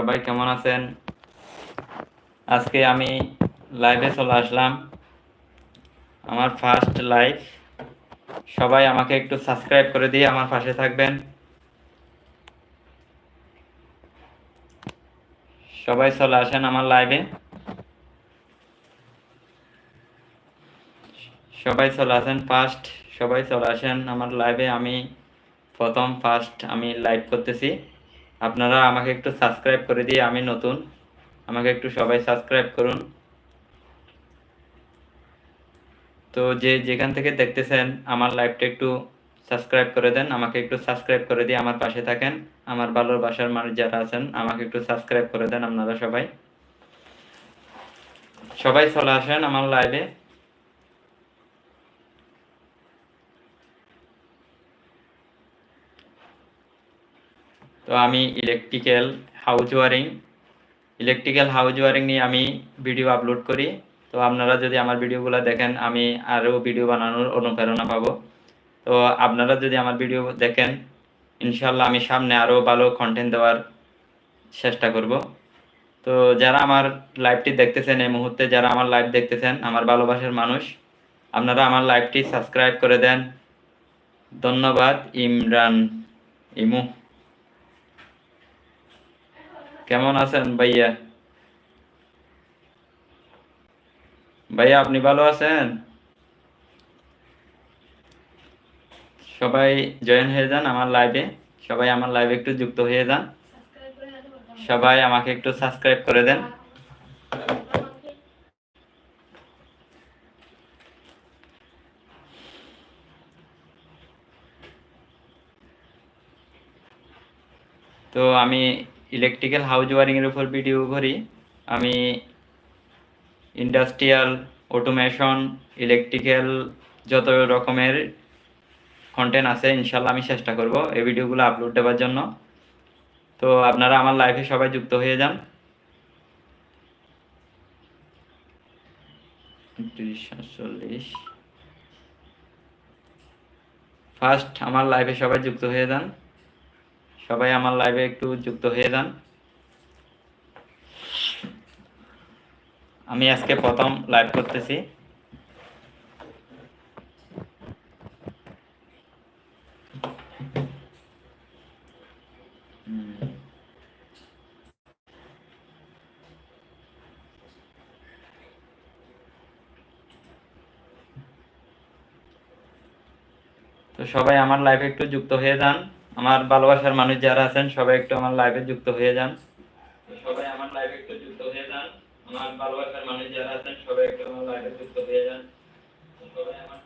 সবাই কেমন আছেন? আজকে আমি লাইভে চলে আসলাম। আমার ফার্স্ট লাইভ সবাই আমাকে একটু সাবস্ক্রাইব করে দিয়ে আমার পাশে থাকবেন। সবাই চলে আসেন আমার লাইভে সবাই চলে আসেন ফার্স্ট সবাই চলে আসেন আমার লাইভে আমি প্রথম ফার্স্ট আমি লাইভ করতেছি। আপনারা আমাকে একটু সাবস্ক্রাইব করে দিয়ে, আমি নতুন, আমাকে একটু সবাই সাবস্ক্রাইব করুন। তো যে যেখান থেকে দেখতেছেন, আমার লাইভটা একটু সাবস্ক্রাইব করে দেন, আমাকে একটু সাবস্ক্রাইব করে দিয়ে আমার পাশে থাকেন। আমার ভালোর বাসার মানুষ যারা আছেন, আমাকে একটু সাবস্ক্রাইব করে দেন আপনারা সবাই। সবাই চলে আসেন আমার লাইভে তো আমি electrical house wiring electrical house wiring নিয়ে আমি ভিডিও আপলোড করি। তো আপনারা যদি আমার ভিডিওগুলো দেখেন, আমি আরও ভিডিও বানানোর অনুপ্রেরণা পাবো। তো আপনারা যদি আমার ভিডিও দেখেন ইনশাল্লাহ আমি সামনে আরও ভালো কন্টেন্ট দেওয়ার চেষ্টা করব। তো যারা আমার লাইভটি দেখতেছেন, এই মুহূর্তে যারা আমার লাইভ দেখতেছেন, আমার ভালোবাসার মানুষ, আপনারা আমার লাইভটি সাবস্ক্রাইব করে দেন। ধন্যবাদ, ইমরান ইমু। কেমন আছেন ভাইয়া? ভাইয়া, আপনি ভালো আছেন? সবাই জয়েন হয়ে যান আমার লাইভে সবাই আমার লাইভে একটু যুক্ত হয়ে যান। সবাই আমাকে একটু সাবস্ক্রাইব করে দেন। তো আমি ইলেকট্রিক্যাল হাউস ওয়ারিংয়ের উপর ভিডিও করি। আমি ইন্ডাস্ট্রিয়াল অটোমেশন ইলেকট্রিক্যাল যত রকমের কন্টেন্ট আছে ইনশাল্লাহ আমি চেষ্টা করব এই ভিডিওগুলো আপলোড দেওয়ার জন্য। তো আপনারা আমার লাইফে সবাই যুক্ত হয়ে যান। ফার্স্ট আমার লাইফে সবাই যুক্ত হয়ে যান। সবাই আমার লাইভে একটু যুক্ত হয়ে যান। আমি আজকে প্রথম লাইভ করতেছি। তো সবাই আমার লাইভে একটু যুক্ত হয়ে যান। আমার ভালোবাসার মানুষ যারা আছেন সবাই একটু আমার লাইভে যুক্ত হয়ে যান। সবাই আমার লাইভে একটু যুক্ত হয়ে যান। আমার ভালোবাসার মানুষ যারা আছেন সবাই একটু আমার লাইভে যুক্ত হয়ে যান। সবাই আমার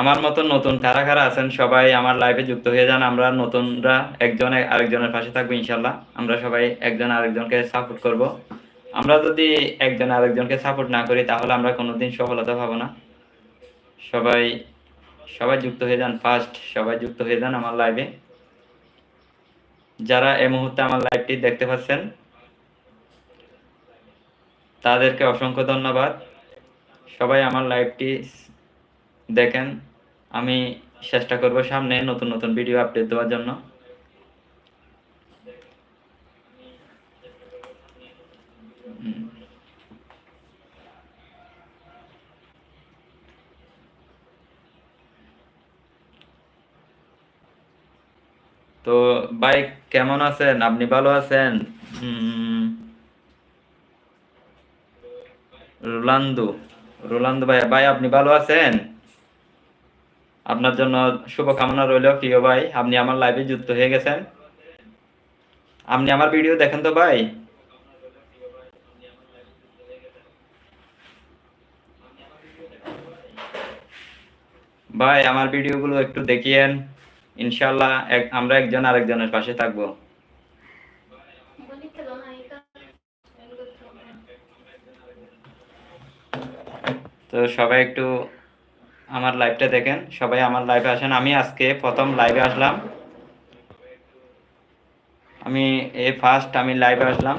আমার মতন নতুন কারা কারা আছেন সবাই আমার লাইভে যুক্ত হয়ে যান। আমরা নতুনরা একজন আরেকজনের পাশে থাকব ইনশাল্লাহ আমরা সবাই একজন আরেকজনকে সাপোর্ট করব। আমরা যদি একজন আরেকজনকে সাপোর্ট না করি তাহলে আমরা কোনোদিন সফলতা পাবো না। সবাই সবাই যুক্ত হয়ে যান ফার্স্ট সবাই যুক্ত হয়ে যান আমার লাইভে যারা এই মুহূর্তে আমার লাইভটি দেখতে পাচ্ছেন, তাদেরকে অসংখ্য ধন্যবাদ। সবাই আমার লাইভটি দেখেন, আমি চেষ্টা করব সামনে নতুন নতুন ভিডিও আপডেট দেওয়ার জন্য। তো ভাই, কেমন আছেন? আপনি ভালো আছেন? রোলান্দো রোলান্দো ভাই ভাই, আপনি ভালো আছেন? আপনার জন্য শুভকামনা রইল, প্রিয় ভাই। আপনি আমার লাইভে যুক্ত হয়ে গেছেন। আপনি আমার ভিডিও দেখেন তো ভাই? ভাই, আমার ভিডিওগুলো একটু দেখিয়েন। ইনশাল্লাহ এক, আমরা একজন আরেকজনের পাশে থাকব। তো সবাই একটু আমার লাইভটা দেখেন। সবাই আমার লাইভে আসেন। আমি আজকে প্রথম লাইভে আসলাম। আমি এ ফার্স্ট আমি লাইভে আসলাম।